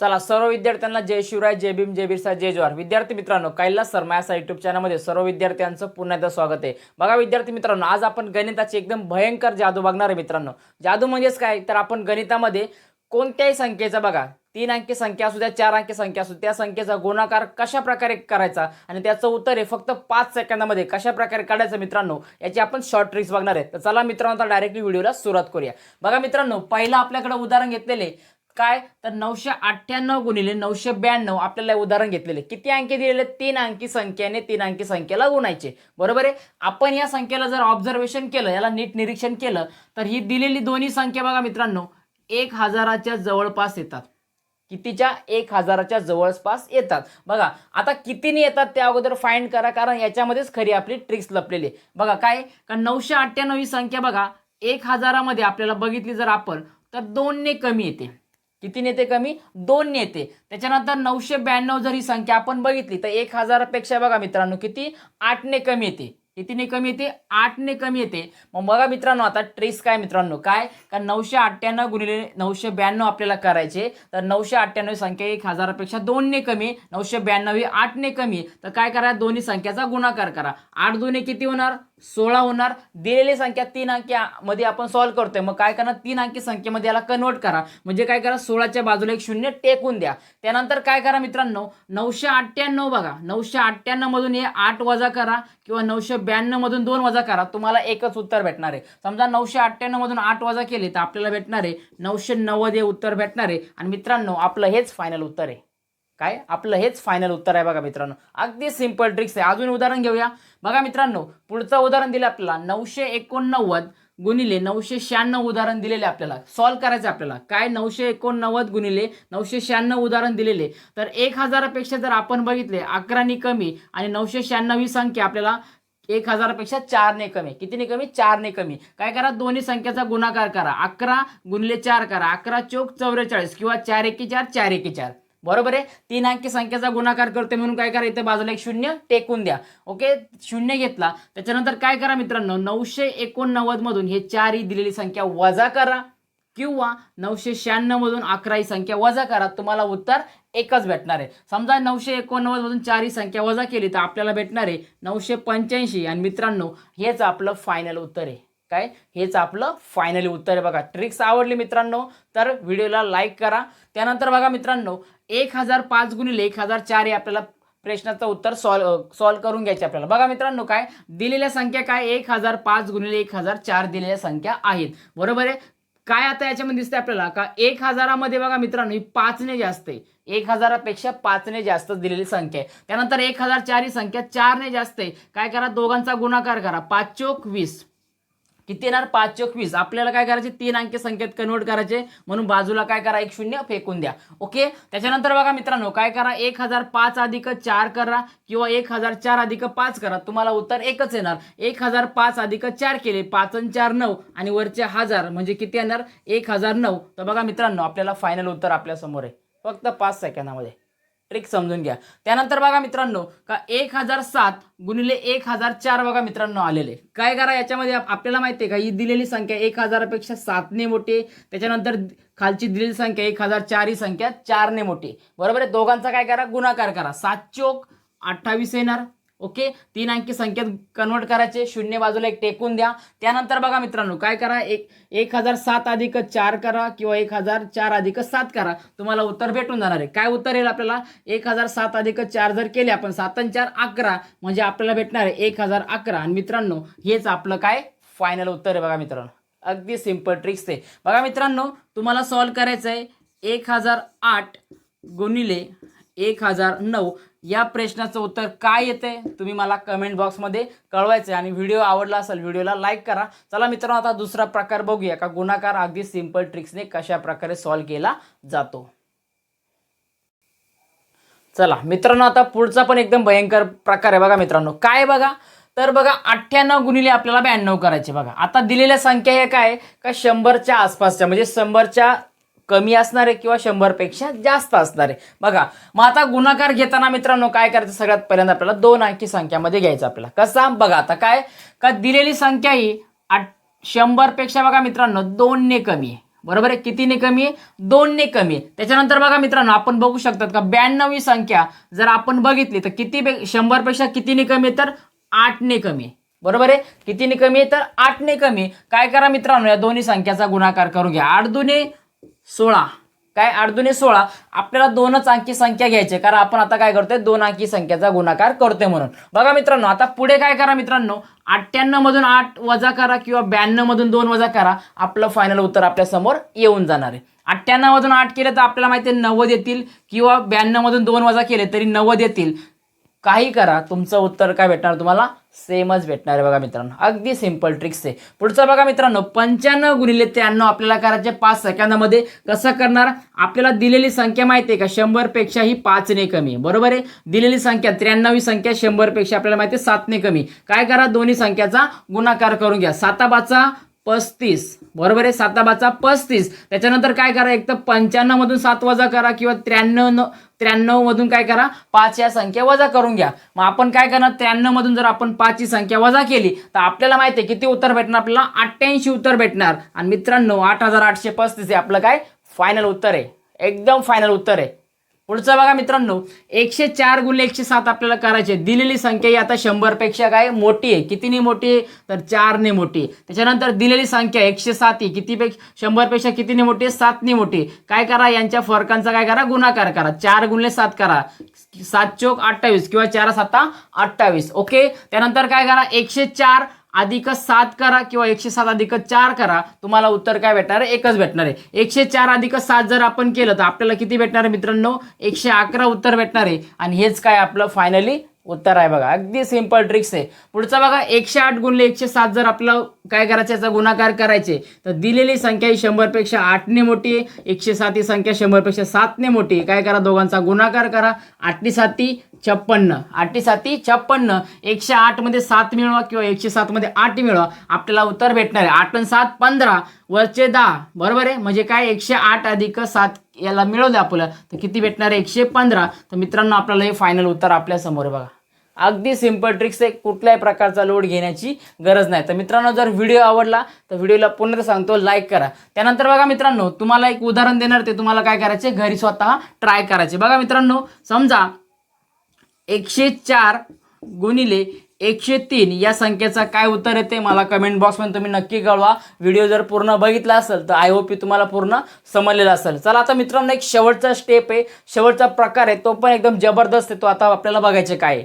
चला सर्व विद्यार्थ्यांना जय शिवराय जय भीम जय बिरसा जय जोहार विद्यार्थी मित्रांनो कैलास शर्मा या युट्यूब चॅनलमध्ये सर्व विद्यार्थ्यांचं पुन्हा एकदा स्वागत आहे. बघा विद्यार्थी मित्रांनो आज आपण गणिताची एकदम भयंकर जादू बघणार आहे मित्रांनो. जादू म्हणजेच काय? तर आपण गणितामध्ये कोणत्याही संख्येचा बघा. तीन अंकी संख्या असू द्या चार अंकी संख्या असू त्या संख्येचा गुणाकार कशा प्रकारे करायचा आणि त्याचं उत्तर आहे फक्त पाच सेकंदामध्ये कशा प्रकारे काढायचं मित्रांनो याची आपण शॉर्ट ट्रिक्स बघणार आहे. तर चला मित्रांनो आता डायरेक्टली व्हिडिओला सुरुवात करूया. बघा मित्रांनो पहिलं आपल्याकडे उदाहरण घेतलेले काय? तर नऊशे अठ्ठ्याण्णव गुणिले नऊशे ब्याण्णव आपल्याला उदाहरण घेतलेले. किती अंकी दिलेले? तीन अंकी संख्येने तीन अंकी संख्येला गुणायचे. बरोबर आहे? आपण या संख्येला जर ऑब्झर्वेशन केलं याला नीट निरीक्षण केलं तर ही दिलेली दोन्ही संख्या बघा मित्रांनो एक हजाराच्या जवळपास येतात. कितीच्या? एक हजाराच्या जवळपास येतात. बघा आता कितीने येतात त्या अगोदर फाइंड करा कारण याच्यामध्येच खरी आपली ट्रिक्स लपलेली बघा काय? का नऊशे अठ्ठ्याण्णव ही संख्या बघा एक हजारामध्ये आपल्याला बघितली जर आपण तर दोनने कमी येते. किती नेते कमी? दोन नेते. त्याच्यानंतर नऊशे ब्याण्णव जर ही संख्या आपण बघितली तर एक हजारापेक्षा बघा मित्रांनो किती? आठने कमी येते. कितीने कमी येते? आठने कमी येते. मग बघा मित्रांनो आता ट्रेस काय मित्रांनो? काय? का नऊशे अठ्ठ्याण्णव गुणिले नऊशे ब्याण्णव आपल्याला करायचे. तर नऊशे अठ्ठ्याण्णव संख्या एक हजारापेक्षा दोनने कमी नऊशे ब्याण्णव ही आठने कमी. तर काय करा? दोन्ही संख्याचा गुणाकार करा. आठ दोन्ही किती होणार? सोळा होणार दिलेली संख्या तीन अंकी मध्ये आपण सॉल्व्ह करतोय. मग काय करणार तीन अंकी संख्येमध्ये याला कन्वर्ट करा. म्हणजे काय करा सोळाच्या बाजूला एक शून्य टेकून द्या. त्यानंतर काय करा मित्रांनो नऊशे अठ्ठ्याण्णव बघा. नऊशे अठ्ठ्याण्णव मधून हे आठ वजा करा किंवा नऊशे ब्याण्णव मधून दोन वजा करा. तुम्हाला एकच उत्तर भेटणार आहे. समजा नऊशे अठ्ठ्याण्णव मधून आठ वजा केले तर आपल्याला भेटणार आहे नऊशे नव्वद हे उत्तर भेटणार आहे. आणि मित्रांनो आपलं हेच फायनल उत्तर आहे. काय? आपलं हेच फायनल उत्तर आहे बघा मित्रांनो. अगदी सिंपल ट्रिक्स आहे. अजून उदाहरण घेऊया. बघा मित्रांनो पुढचं उदाहरण दिलं आपल्याला. नऊशे एकोणनव्वद गुणिले नऊशे शहाण्णव उदाहरण दिलेले आपल्याला. सॉल्व्ह करायचं आपल्याला. काय? नऊशे एकोणनव्वद गुणिले नऊशे शहाण्णव उदाहरण दिलेले. तर एक हजारापेक्षा जर आपण बघितले अकरानी कमी आणि नऊशे शहाण्णव ही संख्या आपल्याला एक हजारापेक्षा चारने कमी. कितीने कमी? चारने कमी. काय करा? दोन्ही संख्याचा गुणाकार करा. अकरा गुणिले चार करा. अकरा चौक चौवेचाळीस किंवा चार एकी चार चार एकी चार. बरोबर आहे? तीन अंकी संख्येचा गुणाकार करते म्हणून काय करा इथे बाजूला एक शून्य टेकून द्या. ओके शून्य घेतला. त्याच्यानंतर काय करा मित्रांनो? नऊशे एकोणनव्वद मधून हे चार ही दिलेली संख्या वजा करा. किंवा नऊशे शहाण्णव मधून अकरा ही संख्या वजा करा. तुम्हाला उत्तर एकच भेटणार आहे. समजा नऊशे एकोणनव्वद मधून चार ही संख्या वजा केली तर आपल्याला भेटणार आहे नऊशे पंच्याऐंशी. आणि मित्रांनो हेच आपलं फायनल उत्तर आहे. काय? हेच आपलं फायनली उत्तर आहे बघा. ट्रिक्स आवडली मित्रांनो तर व्हिडिओला लाईक करा. त्यानंतर बघा मित्रांनो एक हजार पाच गुणिले एक हजार चार हे आपल्याला प्रश्नाचं उत्तर सॉल्व सॉल्व करून घ्यायचे आपल्याला. बघा मित्रांनो काय? दिलेल्या संख्या काय? एक हजार पाच गुणिले एक हजार चार दिलेल्या संख्या आहेत. बरोबर आहे? काय आता याच्यामध्ये दिसते आपल्याला? का एक हजारामध्ये बघा मित्रांनो ही पाचने जास्त आहे. एक हजारापेक्षा पाचने जास्त दिलेली संख्या आहे. त्यानंतर एक हजार चार ही संख्या चारने जास्त आहे. काय करा? दोघांचा गुणाकार करा. पाच चोक वीस. किती येणार? पाच चोक वीस आपल्याला काय करायचे? तीन अंकी संख्येत कन्वर्ट करायचे. म्हणून बाजूला काय करा? एक शून्य फेकून द्या. ओके त्याच्यानंतर बघा मित्रांनो काय करा? एक हजार पाच अधिक चार करा किंवा एक हजार चार अधिक पाच करा. तुम्हाला उत्तर एकच येणार. एक हजार पाच अधिक चार केले पाच आणि चार नऊ. आणि वरचे हजार म्हणजे किती येणार? एक हजार नऊ. तर बघा मित्रांनो आपल्याला फायनल उत्तर आपल्यासमोर आहे. फक्त पाच सेकंदामध्ये. ट्रिक समजून घ्या. त्यानंतर बघा मित्रांनो का एक हजार सात गुणिले एक हजार चार बघा मित्रांनो आलेले. काय करा याच्यामध्ये आपल्याला माहिती आहे का ही दिलेली संख्या एक हजारापेक्षा सातने मोठी त्याच्यानंतर खालची दिलेली संख्या एक हजार चार ही संख्या चारने मोठी बरोबर आहे? दोघांचा काय करा गुणाकार करा. सात चोक अठ्ठावीस येणार. ओके? तीन अंकी संख्येत कन्वर्ट करायचे शून्य बाजूला एक टेकून द्या. त्यानंतर बघा मित्रांनो काय करा? एक एक हजार सात अधिक चार करा किंवा एक हजार चार अधिक सात करा. तुम्हाला उत्तर भेटून जाणार आहे. काय उत्तर येईल आपल्याला? एक हजार सात अधिक चार जर केले आपण सात आणि चार अकरा म्हणजे आपल्याला भेटणार आहे एक हजार अकरा. आणि मित्रांनो हेच आपलं काय? फायनल उत्तर आहे बघा मित्रांनो. अगदी सिंपल ट्रिक्स आहे. बघा मित्रांनो तुम्हाला सॉल्व करायचं आहे एक हजार आठ गुणिले एक हजार नऊ. या प्रश्नाचं उत्तर काय येते तुम्ही मला कमेंट बॉक्समध्ये कळवायचं आहे आणि व्हिडिओ आवडला असेल व्हिडिओला लाईक करा. चला मित्रांनो आता दुसरा प्रकार बघूया. का गुणाकार अगदी सिंपल ट्रिक्सने कशा प्रकारे सॉल्व केला जातो. चला मित्रांनो आता पुढचा पण एकदम भयंकर प्रकार आहे बघा मित्रांनो. काय बघा? तर बघा अठ्ठ्याण्णव गुणिले आपल्याला ब्याण्णव करायचे बघा. आता दिलेल्या संख्या हे काय आहे? का शंभरच्या आसपासच्या म्हणजे शंभरच्या कमी असणार आहे किंवा शंभरपेक्षा जास्त असणार. आहे बघा मग आता गुणाकार घेताना मित्रांनो काय करायचं? सगळ्यात पहिल्यांदा आपल्याला दोन अंकी संख्यामध्ये घ्यायचं आपल्याला. कसा? बघा आता काय? का दिलेली संख्या ही आठ शंभरपेक्षा बघा मित्रांनो दोनने कमी आहे. बरोबर आहे? कितीने कमी आहे? दोनने कमी आहे. त्याच्यानंतर बघा मित्रांनो आपण बघू शकतात का? ब्याण्णव ही संख्या जर आपण बघितली तर किती शंभरपेक्षा कितीने कमी आहे? तर आठने कमी आहे. बरोबर आहे? कितीने कमी आहे? तर आठने कमी काय करा मित्रांनो या दोन्ही संख्याचा गुणाकार करून घ्या. आठ दुने सोळा. काय? आठ दुने सोळा. आपल्याला दोनच अंकी संख्या घ्यायची कारण आपण आता काय करतोय? दोन अंकी संख्येचा गुणाकार करतोय म्हणून. बघा मित्रांनो आता पुढे काय करा मित्रांनो? अठ्ठ्याण्णव मधून आठ वजा करा किंवा ब्याण्णव मधून दोन वजा करा. आपलं फायनल उत्तर आपल्यासमोर येऊन जाणार आहे. अठ्ठ्याण्णव मधून आठ केले तर आपल्याला माहिती आहे नव्वद येतील किंवा ब्याण्णव मधून दोन वजा केले तरी नव्वद येतील. काही करा. तुमचं उत्तर काय भेटणार तुम्हाला? सेमच भेटणार आहे बघा मित्रांनो. अगदी सिंपल ट्रिक्स आहे. पुढचं बघा मित्रांनो पंच्याण्णव गुणिले त्र्याण्णव आपल्याला करायचे पाच सेकंदामध्ये. कसं करणार? आपल्याला दिलेली संख्या माहिती आहे का? शंभर पेक्षाही पाचने कमी बरोबर आहे? दिलेली संख्या त्र्याण्णव ही संख्या शंभरपेक्षा आपल्याला माहिती आहे सातने कमी काय करा? दोन्ही संख्याचा गुणाकार करून घ्या. साताबाचा पस्तीस. बरोबर आहे? साताबाचा पस्तीस. त्याच्यानंतर काय करा एक तर पंच्याण्णव मधून सात वजा करा किंवा त्र्याण्णव त्र्याण्णव मधून काय करा पाच या संख्या वजा करून घ्या. मग आपण काय करणार त्र्याण्णव मधून जर आपण पाचची संख्या वजा केली तर आपल्याला माहिती आहे किती उत्तर भेटणार? आपल्याला अठ्ठ्याऐंशी उत्तर भेटणार. आणि मित्रांनो आठ हजार आठशे पस्तीस हे आपलं काय? फायनल उत्तर आहे. एकदम फायनल उत्तर आहे. पुढचं बघा मित्रांनो एकशे चार गुणले एकशे सात आपल्याला करायचे दिलेली संख्या ही आता शंभरपेक्षा काय मोठी आहे. कितीने मोठी आहे? तर चारने मोठी आहे. त्याच्यानंतर दिलेली संख्या एकशे सात ही कितीपेक्षा शंभरपेक्षा कितीने मोठी आहे? सातने मोठी काय करा यांच्या फरकांचा काय करा? गुणाकार करा. चार गुणले सात करा. सात चोक अठ्ठावीस किंवा चार साता अठ्ठावीस. ओके? त्यानंतर काय करा? एकशे चार अधिक सात करा किंवा एकशे सात अधिक चार करा तुम्हाला उत्तर काय भेटणार आहे? एकच भेटणार आहे. एकशे चार अधिक सात जर आपण केलं तर आपल्याला किती भेटणार आहे मित्रांनो? एकशे अकरा उत्तर भेटणार आहे. आणि हेच काय आपलं फायनली उत्तर आहे बघा. अगदी सिंपल ट्रिक्स आहे. पुढचं बघा एकशे आठ गुणले एकशे सात जर आपलं काय करायचं याचा गुणाकार करायचे तर दिलेली संख्या ही शंभरपेक्षा आठने मोठी आहे. एकशे सात ही संख्या शंभरपेक्षा सातने मोठी आहे. काय करा दोघांचा गुणाकार करा. आठनी साती छप्पन्न. आठटी साती छप्पन्न. एकशे आठमध्ये सात मिळवा किंवा एकशे सातमध्ये आठ मिळवा आपल्याला उत्तर भेटणार आहे. आठ पण सात पंधरा. वरचे दहा. बरोबर आहे? म्हणजे काय? एकशे आठ अधिक सात याला मिळवलं आपल्याला तर किती भेटणार आहे? एकशे पंधरा. तर मित्रांनो आपल्याला हे फायनल उत्तर आपल्यासमोर बघा. अगदी सिंपल ट्रिक्स आहे कुठल्याही प्रकारचा लोड घेण्याची गरज नाही. तर मित्रांनो जर व्हिडिओ आवडला तर व्हिडिओला पुन्हा सांगतो लाईक करा. त्यानंतर बघा मित्रांनो तुम्हाला एक उदाहरण देणार ते तुम्हाला काय करायचे घरी स्वतः ट्राय करायचे. बघा मित्रांनो समजा एकशे चार गुणिले एकशे तीन या संख्येचा काय उत्तर येते मला कमेंट बॉक्समध्ये तुम्ही नक्की कळवा. व्हिडिओ जर पूर्ण बघितला असेल तर आय होप तुम्हाला पूर्ण समजलेला असेल. चला आता मित्रांनो एक शेवटचा स्टेप आहे. शेवटचा प्रकार आहे तो पण एकदम जबरदस्त आहे तो आता आपल्याला बघायचे काय आहे.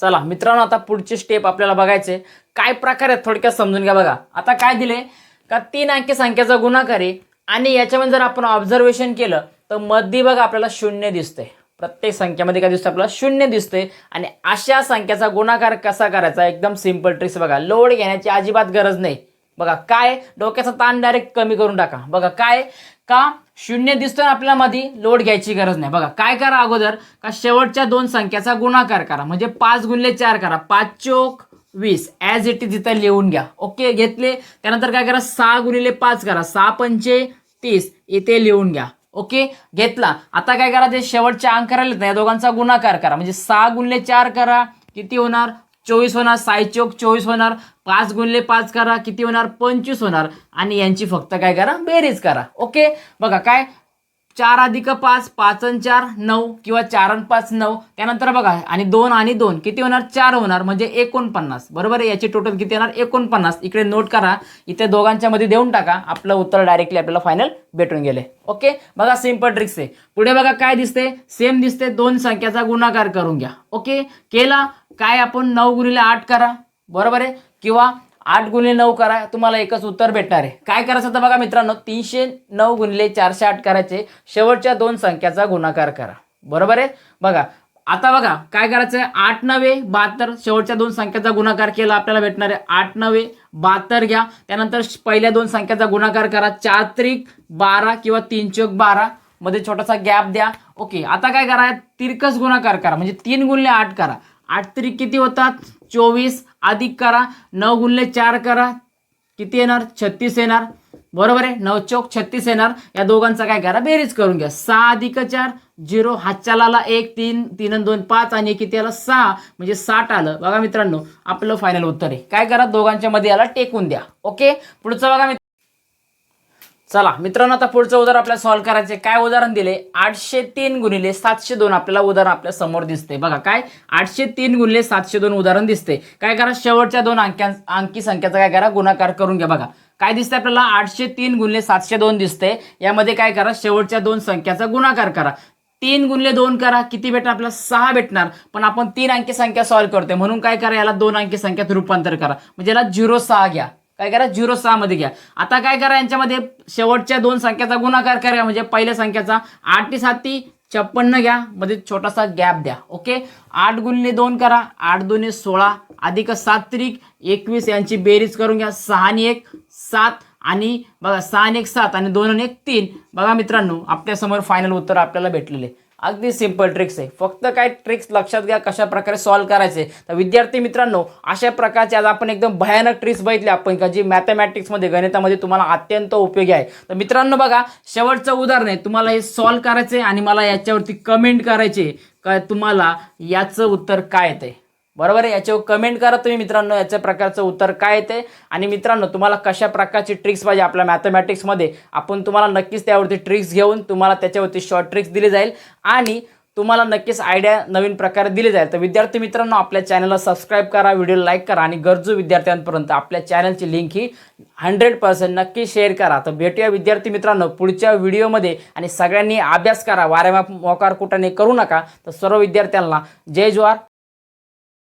चला मित्रांनो आता पुढची स्टेप आपल्याला बघायचे. काय प्रकार आहेत थोडक्यात समजून घ्या बघा. आता काय दिले? का तीन अंकी संख्येचा गुणाकार आहे आणि याच्यामध्ये जर आपण ऑब्झर्वेशन केलं तर मध्ये बघा आपल्याला शून्य दिसते प्रत्येक संख्येमध्ये काय दिसतं आपल्याला? शून्य दिसते आणि अशा संख्येचा गुणाकार कसा करायचा? एकदम सिंपल ट्रिक्स बघा. लोड घेण्याची अजिबात गरज नाही. बघा काय? डोक्याचा ताण डायरेक्ट कमी करून टाका. बघा काय? का? शून्य दिसतोय आपल्या मध्ये लोड घ्यायची गरज नाही. बघा काय करा अगोदर? का शेवटच्या दोन संख्याचा गुणाकार करा. म्हणजे पाच गुणले चार करा. पाच चोक वीस. ॲज इट इज इथं लिहून घ्या. ओके घेतले? त्यानंतर काय करा? सहा गुणिले पाच करा. सहा पंचे तीस. इथे लिहून घ्या. ओके? घेतला. आता काय करा? ते शेवटच्या अंक ना या दोघांचा गुणाकार करा. म्हणजे सहा गुणले चार करा. किती होणार? चोवीस होणार साई चौक चोवीस होणार पाच गुणले पाच करा किती होणार? पंचवीस होणार. आणि यांची फक्त काय करा? बेरीज करा. ओके? बघा काय? चार अधिक पाच पाच अन चार नऊ किंवा चार आणि पाच नऊ. त्यानंतर बघा आणि दोन आणि दोन किती होणार? चार होणार म्हणजे एकोणपन्नास. बरोबर आहे? याची टोटल किती येणार? एकोणपन्नास. इकडे नोट करा. इथे दोघांच्या मध्ये देऊन टाका. आपलं उत्तर डायरेक्टली आपल्याला फायनल भेटून गेले. ओके बघा सिंपल ट्रिक्स आहे. पुढे बघा काय दिसते सेम दिसते दोन संख्याचा गुणाकार करून घ्या. ओके केला काय आपण नऊ गुणिले आठ करा. बरोबर आहे? किंवा आठ गुणिले नऊ करा तुम्हाला एकच उत्तर भेटणार आहे. काय करायचं तर बघा मित्रांनो? तीनशे नऊ गुणिले चारशे आठ करायचे. शेवटच्या दोन संख्याचा गुणाकार करा. बरोबर आहे? बघा आता बघा काय करायचं? आहे आठ नवे बहात्तर शेवटच्या दोन संख्याचा गुणाकार केला आपल्याला भेटणार आहे. आठ नवे बहात्तर घ्या. त्यानंतर पहिल्या दोन संख्याचा गुणाकार करा. चार त्रिक बारा किंवा तीन चोक बारा. मध्ये छोटासा गॅप द्या. ओके आता काय करा? तिरकस गुणाकार करा. म्हणजे तीन गुणले आठ करा. आठ तरी किती होतात? चोवीस. अधिक करा. नऊ गुणले चार करा. किती येणार? छत्तीस येणार. बरोबर आहे? नऊ चौक छत्तीस येणार. या दोघांचा काय करा? बेरीज करून घ्या. सहा अधिक चार झिरो. हातच्याला एक तीन तीन दोन पाच. आणि एक किती आलं सहा. म्हणजे साठ आलं. बघा मित्रांनो आपलं फायनल उत्तर आहे. काय करा? दोघांच्या मध्ये याला टेकून द्या. ओके? पुढचं बघा मित्र चला मित्रांनो आता पुढचं उदाहरण आपल्याला सॉल्व्ह करायचे काय उदाहरण दिले? आठशे तीन गुणिले सातशे दोन आपल्याला उदाहरण आपल्यासमोर दिसते बघा काय? आठशे तीन गुणिले सातशे दोन उदाहरण दिसते काय करा? शेवटच्या दोन अंक्या अंकी संख्याचा काय करा? गुणाकार करून घ्या. बघा काय दिसतं आपल्याला? आठशे तीन गुणिले सातशे दोन दिसते यामध्ये काय करा? शेवटच्या दोन संख्याचा गुणाकार करा. तीन गुणले दोन करा. किती भेटणार आपल्याला? सहा भेटणार. पण आपण तीन अंकी संख्या सॉल्व्ह करतोय. म्हणून काय करा? याला दोन अंकी संख्यात रूपांतर करा. म्हणजे याला झिरो सहा घ्या. काय करा? झिरो सहा मध्ये घ्या. आता काय करा? यांच्यामध्ये शेवटच्या दोन संख्याचा गुणाकार करा. म्हणजे पहिल्या संख्याचा आठ ती साती छप्पन्न घ्या. मध्ये छोटासा गॅप द्या. ओके? आठ गुणले दोन करा. आठ दोन्ही सोळा. अधिक सात त्रिक. एकवीस यांची बेरीज करून घ्या. सहा आणि एक सात आणि बघा सहा आणि एक सात आणि दोन आणि एक तीन. बघा मित्रांनो आपल्यासमोर फायनल उत्तर आपल्याला भेटलेले. अगदी सिंपल ट्रिक्स आहे. फक्त काय ट्रिक्स लक्षात घ्या कशा प्रकारे सॉल्व्ह करायचे. तर विद्यार्थी मित्रांनो अशा प्रकारचे आज आपण एकदम भयानक ट्रिक्स बघितले आपण का जी मॅथमॅटिक्समध्ये गणितामध्ये तुम्हाला अत्यंत उपयोगी आहे. तर मित्रांनो बघा शेवटचं उदाहरण आहे. तुम्हाला हे सॉल्व्ह करायचे आणि मला याच्यावरती कमेंट करायचे का तुम्हाला याचं उत्तर काय येते बरोबर आहे? याच्यावर कमेंट करा तुम्ही मित्रांनो याच्या प्रकारचं उत्तर काय येते आणि मित्रांनो तुम्हाला कशा प्रकारची ट्रिक्स पाहिजे आपल्या मॅथमॅटिक्समध्ये आपण तुम्हाला नक्कीच त्यावरती ट्रिक्स घेऊन तुम्हाला त्याच्यावरती शॉर्ट ट्रिक्स दिली जाईल. आणि तुम्हाला नक्कीच आयडिया नवीन प्रकारे दिली जाईल. तर विद्यार्थी मित्रांनो आपल्या चॅनलला सबस्क्राईब करा व्हिडिओ लाईक करा आणि गरजू विद्यार्थ्यांपर्यंत आपल्या चॅनलची लिंक ही हंड्रेड पर्सेंट नक्की शेअर करा. तर भेटूया विद्यार्थी मित्रांनो पुढच्या व्हिडिओमध्ये आणि सगळ्यांनी अभ्यास करा. वाऱ्यामा मोकार कुठाने करू नका. तर सर्व विद्यार्थ्यांना जय ज्वार.